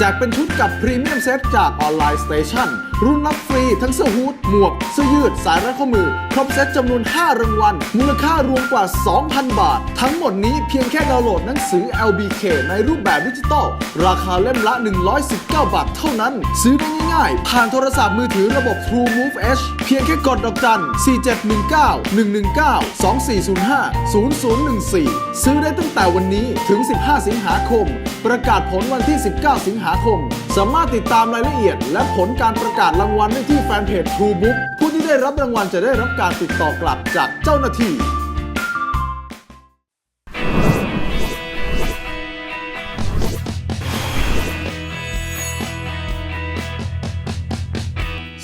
แจกเป็นชุดกับพรีเมียมเซตจากออนไลน์สเตชันรุ่นรับฟรีทั้งเสื้อฮูดหมวกเสื้อยืด สายรัดข้อมือ ครบเซตจำนวน 5 รางวัล มูลค่ารวมกว่า 2,000 บาท ทั้งหมดนี้เพียงแค่ดาวน์โหลดหนังสือ LBK ในรูปแบบดิจิตอลราคาเล่มละ 119 บาทเท่านั้น ซื้อได้ง่ายๆ ผ่านโทรศัพท์มือถือระบบ True Move H เพียงแค่กดดอกจัน 4719 119 2405 0014 ซื้อได้ตั้งแต่วันนี้ถึง 15 สิงหาคม ประกาศผลวันที่ 19 สิงหาคม สามารถติดตามรายละเอียด และผลการประกาศรางวัลได้ที่แฟนเพจ True Book ผู้ที่ได้รับรางวัลจะได้รับการติดต่อกลับจากเจ้าหน้าที่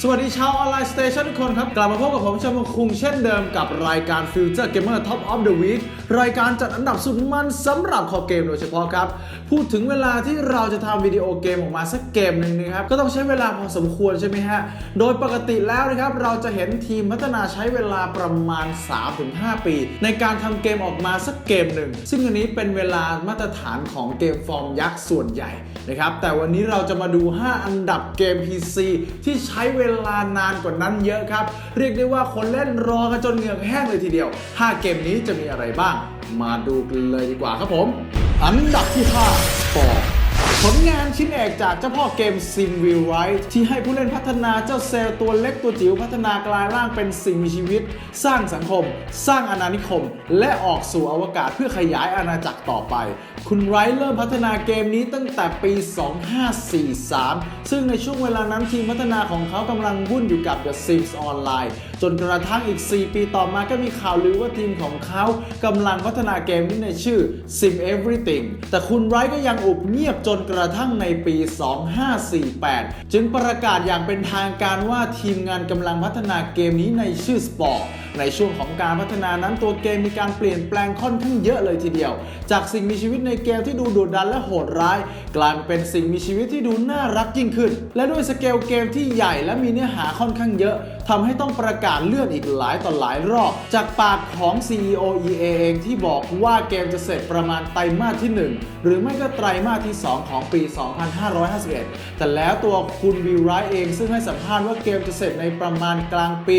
สวัสดีชาวออนไลน์สเตชันทุกคนครับ กลับมาพบกับผมชมคุงเช่นเดิมกับรายการ Future Gamer Top of the Week รายการจัดอันดับสุดมันสำหรับคอเกมโดยเฉพาะครับ พูดถึงเวลาที่เราจะทำวิดีโอเกมออกมาสักเกมหนึ่งนะครับ ก็ต้องใช้เวลาพอสมควรใช่ไหมฮะ โดยปกติแล้วนะครับ เราจะเห็นทีมพัฒนาใช้เวลาประมาณ 3-5 ปี ในการทำเกมออกมาสักเกมหนึ่งซึ่งอันนี้เป็นเวลามาตรฐานของเกมฟอร์มยักษ์ส่วนใหญ่นะครับแต่วันนี้เราจะมาดู 5 อันดับเกม PC ที่ใช้เวลาลานานกว่านั้นเยอะครับ เรียกได้ว่าคนเล่นรอกันจนเหงือกแห้งเลยทีเดียว 5 เกมนี้จะมีอะไรบ้าง มาดูกันเลยดีกว่าครับผม อันดับที่5ปอก ผลงานชิ้นเอกจากเจ้าพ่อเกม Sim w i l r i g h t ที่ให้ผู้เล่นพัฒนาเจ้าเซลล์ตัวเล็กตัวจิ๋วพัฒนากลายร่างเป็นสิ่งมีชีวิต สร้างสังคม สร้างอาณานิคม และออกสู่อวกาศเพื่อขยายอาณาจักรต่อไป คุณไรท์เริ่มพัฒนาเกมนี้ตั้งแต่ปี 2543 ซึ่งในช่วงเวลานั้นทีมพัฒนาของเขากำลังวุ่นอยู่กับ The Sims Online จนกระทั่งอีก 4 ปีต่อมาก็มีข่าวลือว่าทีมของเขากำลังพัฒนาเกมนี้ในชื่อ Sim Everything แต่คุณไรท์ก็ยังอุบเงียบจนกระทั่งในปี 2548 จึงประกาศอย่างเป็นทางการว่าทีมงานกำลังพัฒนาเกมนี้ในชื่อ Sport ในช่วงของการพัฒนานั้นตัวเกมมีการเปลี่ยนแปลงค่อนข้างเยอะเลยทีเดียว จากสิ่งมีชีวิตในเกมที่ดูดุดันและโหดร้าย กลายเป็นสิ่งมีชีวิตที่ดูน่ารักยิ่งขึ้น และด้วยสเกลเกมที่ใหญ่และมีเนื้อหาค่อนข้างเยอะ ทำให้ต้องประกาศเลื่อนอีกหลายต่อหลายรอบ จากปากของ CEO EA เองที่บอกว่าเกมจะเสร็จประมาณไตรมาสที่ 1 หรือไม่ก็ไตรมาสที่ 2 ของปี 2551 แต่แล้วตัวคุณวิลไรเองซึ่งให้สัมภาษณ์ว่าเกมจะเสร็จในประมาณกลางปี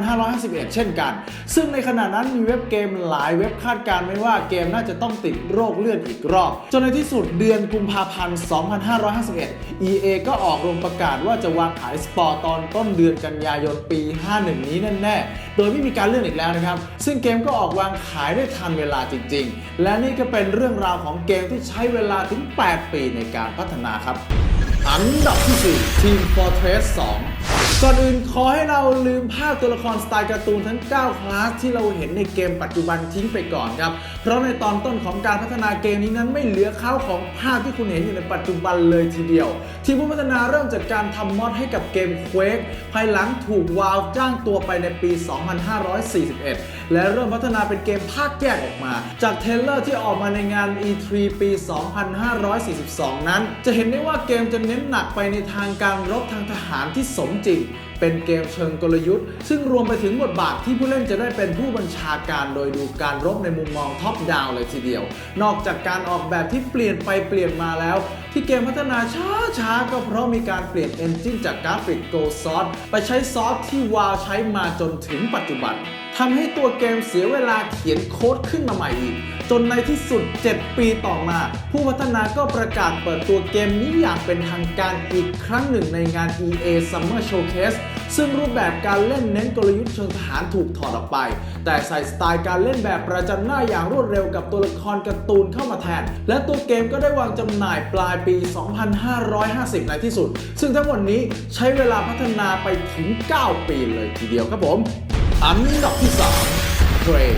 2551 เช่นกัน ซึ่งในขณะนั้นมีเว็บเกมหลายเว็บคาดการณ์ไว้ว่าเกมน่าจะต้องติดโรคเลื่อนอีกรอบ จนในที่สุดเดือนกุมภาพันธ์ 2551 EA ก็ออกโรงประกาศว่าจะวางขายสปอร์ตอนต้นเดือนกันยายนปี 51 นี้แน่ๆ โดยไม่มีการเลื่อนอีกแล้วนะครับ ซึ่งเกมก็ออกวางขายได้ทันเวลาจริง ๆ และนี่ก็เป็นเรื่องราวของเกมที่ใช้เวลาถึง 8 ปีในการพัฒนาครับ อันดับที่ 4 Team Fortress 2 ก่อนอื่นขอให้เราลืมภาพตัวละครสไตล์การ์ตูนทั้ง 9 คลาสที่เราเห็นในเกมปัจจุบันทิ้งไปก่อนครับ เพราะในตอนต้นของการพัฒนาเกมนี้นั้นไม่เหลือข้าวของภาพที่คุณเห็นอยู่ในปัจจุบันเลยทีเดียว ทีมผู้พัฒนาเริ่มจากการทำมอดให้กับเกม Quake ภายหลังถูกวาวจ้างตัวไปในปี 2541 และเริ่มพัฒนาเป็นเกมภาคแยกออกมา จากเทรลเลอร์ที่ออกมาในงาน E3 ปี 2542 นั้น จะเห็นได้ว่าเกมจะเน้นหนักไปในทางการรบทางทหารที่สมจริง เป็นเกมเชิงกลยุทธ์ ซึ่งรวมไปถึงบทบาทที่ผู้เล่นจะได้เป็นผู้บัญชาการโดยดูการรบในมุมมองท็อปดาวเลยทีเดียว นอกจากการออกแบบที่เปลี่ยนไปเปลี่ยนมาแล้ว ที่เกมพัฒนาช้าๆ ก็เพราะมีการเปลี่ยนเอนจินจากกราฟิก Go Source ไปใช้ซอสที่วาวใช้มาจนถึงปัจจุบันทำให้ตัวเกมเสียเวลาเขียนโค้ดขึ้นมาใหม่อีก จนในที่สุด 7 ปีต่อมา ผู้พัฒนาก็ประกาศเปิดตัวเกมนี้อย่างเป็นทางการอีกครั้งหนึ่งในงาน EA Summer Showcase ซึ่งรูปแบบการเล่นเน้นกลยุทธ์เชิงทหารถูกถอดออกไป แต่ใส่สไตล์การเล่นแบบประจันหน้าอย่างรวดเร็วกับตัวละครการ์ตูนเข้ามาแทน และตัวเกมก็ได้วางจำหน่ายปลายปี 2550 ในที่สุด ซึ่งทั้งหมดนี้ใช้เวลาพัฒนาไปถึง 9 ปีเลยทีเดียวครับผมอันดับที่3 Prey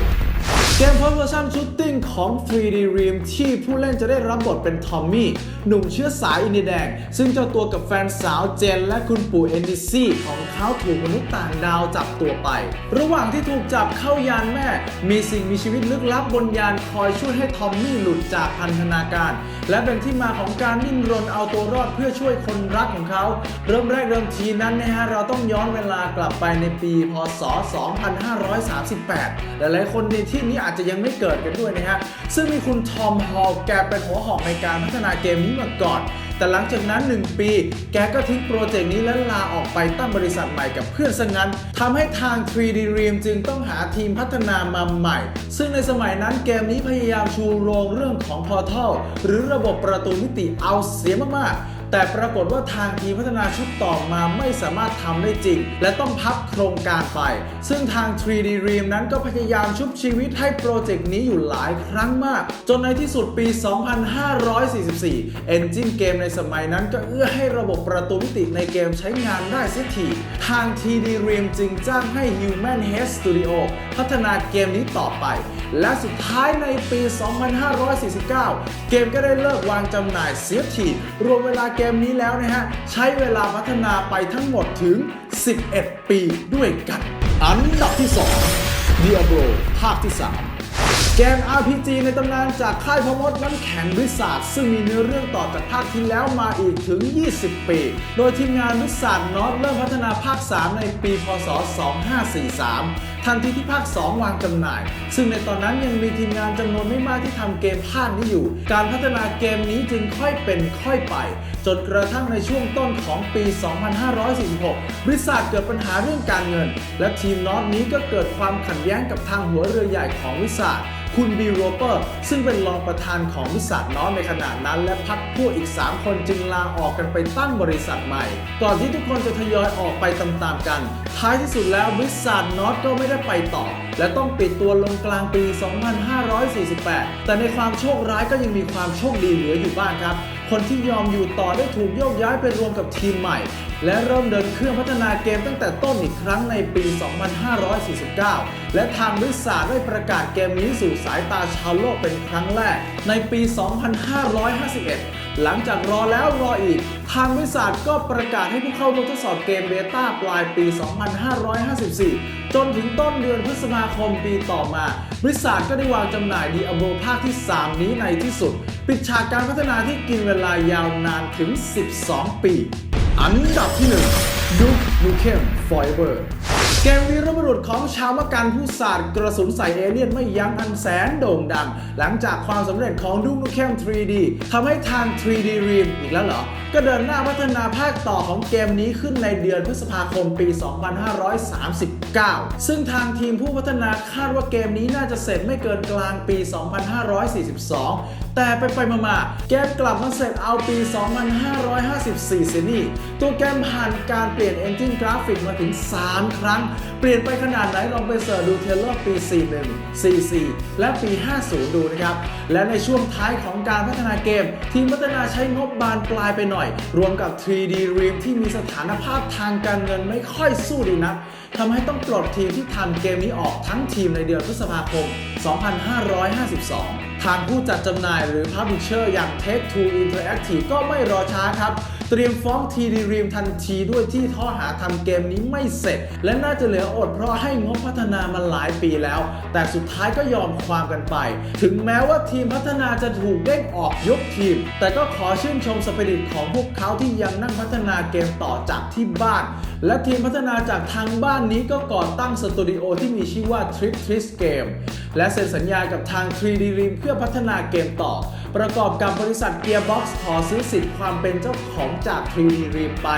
เกม First Person Shooting ของ 3D Realm ที่ผู้เล่นจะได้รับบทเป็นทอมมี่ หนุ่มเชื้อสายอินเดียแดง ซึ่งเจ้าตัวกับแฟนสาวเจนและคุณปู่เอนดิซี่ของเขาถูกมนุษย์ต่างดาวจับตัวไป ระหว่างที่ถูกจับเข้ายานแม่ มีสิ่งมีชีวิตลึกลับบนยานคอยช่วยให้ทอมมี่หลุดจากพันธนาการ และเป็นที่มาของการดิ้นรนเอาตัวรอดเพื่อช่วยคนรักของเขา เริ่มแรกเริ่มทีนั้นนะฮะเราต้องย้อนเวลากลับไปในปี พศ 2538 หลายๆคนในที่นี้อาจจะยังไม่เกิดกันด้วยนะฮะ ซึ่งมีคุณทอมฮอลแกเป็นหัวหอกในการพัฒนาเกมนี้มาก่อน แต่หลังจากนั้น 1 ปี แกก็ทิ้งโปรเจกต์นี้และลาออกไปตั้งบริษัทใหม่กับเพื่อนซะงั้นทำให้ทาง 3D Realm จึงต้องหาทีมพัฒนามาใหม่ ซึ่งในสมัยนั้นเกมนี้พยายามชูโรงเรื่องของ Portal หรือระบบประตูมิติเอาเสียมากๆ แต่ปรากฏว่าทางทีมพัฒนาชุดต่อมาไม่สามารถทำได้จริง และต้องพับโครงการไป ซึ่งทาง 3D Realm นั้นก็พยายามชุบชีวิตให้โปรเจกต์นี้อยู่หลายครั้งมาก จนในที่สุดปี 2544 Engine เกมในสมัยนั้นก็เอื้อให้ระบบประตูมิติในเกมใช้งานได้เสียทีทาง 3D Realm จึงจ้างให้ Human Head Studio พัฒนาเกมนี้ต่อไป และสุดท้ายในปี 2549 เกมก็ได้เลิกวางจำหน่ายเสียทีรวมเวลาเกมนี้แล้วนะฮะ ใช้เวลาพัฒนาไปทั้งหมดถึง 11 ปีด้วยกัน อันดับที่2 Diablo ภาคที่ 3เกม RPG ในตำนานจากค่ายพมดน้ำแข็งวิสาดซึ่งมีเนื้อเรื่องต่อจากภาคที่แล้วมาอีกถึง 20 ปี โดยทีมงานวิสาดนอตเริ่มพัฒนาภาค 3 ในปี พศ 2543 ทันทีที่ภาค 2 วางจำหน่าย ซึ่งในตอนนั้นยังมีทีมงานจำนวนไม่มากที่ทำเกมภาคนี้อยู่ การพัฒนาเกมนี้จึงค่อยเป็นค่อยไป จนกระทั่งในช่วงต้นของปี 2546 บริษัทเกิดปัญหาเรื่องการเงิน และทีมนอตนี้ก็เกิดความขัดแย้งกับทางหัวเรือใหญ่ของบริษัทคุณบีโรเปอร์ ซึ่งเป็นรองประธานของบริษัทน้อยในขณะนั้น และพักพวกอีก 3 คนจึงลาออกกันไปตั้งบริษัทใหม่ ก่อนที่ทุกคนจะทยอยออกไปตามๆกัน ท้ายที่สุดแล้วบริษัทนอตก็ไม่ได้ไปต่อ และต้องปิดตัวลงกลางปี 2548 แต่ในความโชคร้ายก็ยังมีความโชคดีเหลืออยู่บ้างครับคนที่ยอมอยู่ต่อได้ถูกโยกย้ายไปรวมกับทีมใหม่ และเริ่มเดินเครื่องพัฒนาเกมตั้งแต่ต้นอีกครั้งในปี 2549 และทางวิสาได้ประกาศเกมนี้สู่สายตาชาวโลกเป็นครั้งแรก ในปี 2551 หลังจากรอแล้วรออีก ทางวิสาก็ประกาศให้ผู้เข้าร่วมทดสอบเกมเบต้าปลายปี 2554 จนถึงต้นเดือนพฤษภาคมปีต่อมาบริษัทก็ได้วางจำหน่ายดีอโบภาคที่ 3 นี้ในที่สุด ปิดฉากการพัฒนาที่กินเวลายาวนานถึง 12 ปี อันดับที่1ดุคนูเคมฟอยเบอร์ เกมวีรบุรุษของชาวมกันผู้สาดกระสุนใส่เอเลี่ยนไม่ยั้งอันแสนโด่งดัง หลังจากความสำเร็จของดุกนูเคม 3D ทำให้ทาง 3D r e a m อีกแล้วเหรอ ก็เดินหน้าพัฒนาภาคต่อของเกมนี้ขึ้นในเดือนพฤษภาคมปี 2539 ซึ่งทางทีมผู้พัฒนาคาดว่าเกมนี้น่าจะเสร็จไม่เกินกลางปี 2542แต่ไปไปๆมาๆเกมกลับมาเสร็จเอาปี 2554เสียนี่ตัวเกมผ่านการเปลี่ยน Engine กราฟิกมาถึง 3 ครั้ง เปลี่ยนไปขนาดไหนลองไปเสิร์ชดูเทเลอร์ปี 41 44 และปี 50 ดูนะครับ และในช่วงท้ายของการพัฒนาเกม ทีมพัฒนาใช้งบบานปลายไปหน่อย รวมกับ 3D Realm ที่มีสถานภาพทางการเงินไม่ค่อยสู้ดีนักทำให้ต้องปลดทีมที่ทำเกมนี้ออกทั้งทีมในเดือนพฤษภาคม 2552 ทางผู้จัดจำหน่ายหรือ Publisher อย่าง Take Two Interactive ก็ไม่รอช้าครับ เตรียมฟ้อง TD Realm ทันทีด้วยที่ข้อหาทำเกมนี้ไม่เสร็จ และน่าจะเหลืออดเพราะให้งบพัฒนามาหลายปีแล้ว แต่สุดท้ายก็ยอมความกันไป ถึงแม้ว่าทีมพัฒนาจะถูกเด้งออกยกทีม แต่ก็ขอชื่นชมสปิริตของพวกเขาที่ยังนั่งพัฒนาเกมต่อจากที่บ้าน และทีมพัฒนาจากทางบ้านนี้ก็ก่อตั้งสตูดิโอที่มีชื่อว่า Trip Twist Game และเซ็นสัญญากับทาง 3D Realm เพื่อพัฒนาเกมต่อ ประกอบกับบริษัท Gearbox ขอซื้อสิทธิ์ความเป็นเจ้าของจาก 3D Realm ไป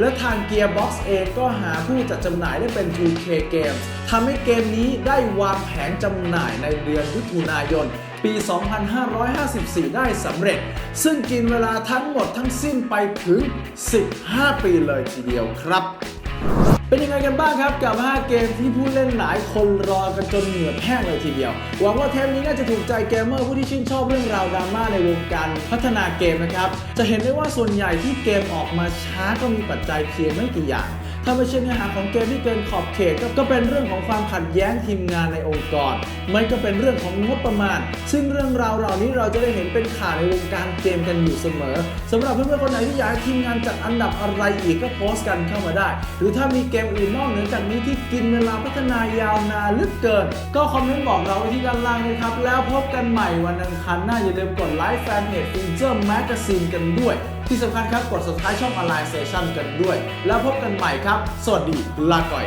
และทาง Gearbox เองก็หาผู้จัดจำหน่ายได้เป็น 2K Games ทำให้เกมนี้ได้วางแผนจำหน่ายในเดือนมิถุนายนปี 2554 ได้สำเร็จ ซึ่งกินเวลาทั้งหมดทั้งสิ้นไปถึง 15 ปีเลยทีเดียวครับ เป็นยังไงกันบ้างครับกับ 5 เกมที่ผู้เล่นหลายคนรอกันจนเหงื่อแห้งเลยทีเดียว หวังว่าเทปนี้น่าจะถูกใจเกมเมอร์ผู้ที่ชื่นชอบเรื่องราวดราม่าในวงการพัฒนาเกมนะครับ จะเห็นได้ว่าส่วนใหญ่ที่เกมออกมาช้าก็มีปัจจัยเพียงไม่กี่อย่าง ถ้าไม่ใช่เนื้อหาของเกมที่เกินขอบเขตก็เป็นเรื่องของความขัดแย้งทีมงานในองค์กรไม่ก็เป็นเรื่องของงบประมาณ ซึ่งเรื่องราวเหล่านี้เราจะได้เห็นเป็นข่าวในวงการเกมกันอยู่เสมอสำหรับเพื่อนๆคนไหนที่อยากให้ทีมงานจัดอันดับอะไรอีกก็โพสต์กันเข้ามาได้ หรือถ้ามีเกมอื่นนอกเหนือจากนี้ที่กินเวลาพัฒนายาวนานลึกเกิน ก็คอมเมนต์บอกเราไว้ที่ด้านล่างเลยครับแล้วพบกันใหม่วันอังคารหน้าอย่าลืมกดไลค์แฟนเพจฟินเจอร์แมกซีนกันด้วย ที่สำคัญครับกด subscribe ช่อง Align Station กันด้วย แล้วพบกันใหม่ครับ สวัสดีลาก่อย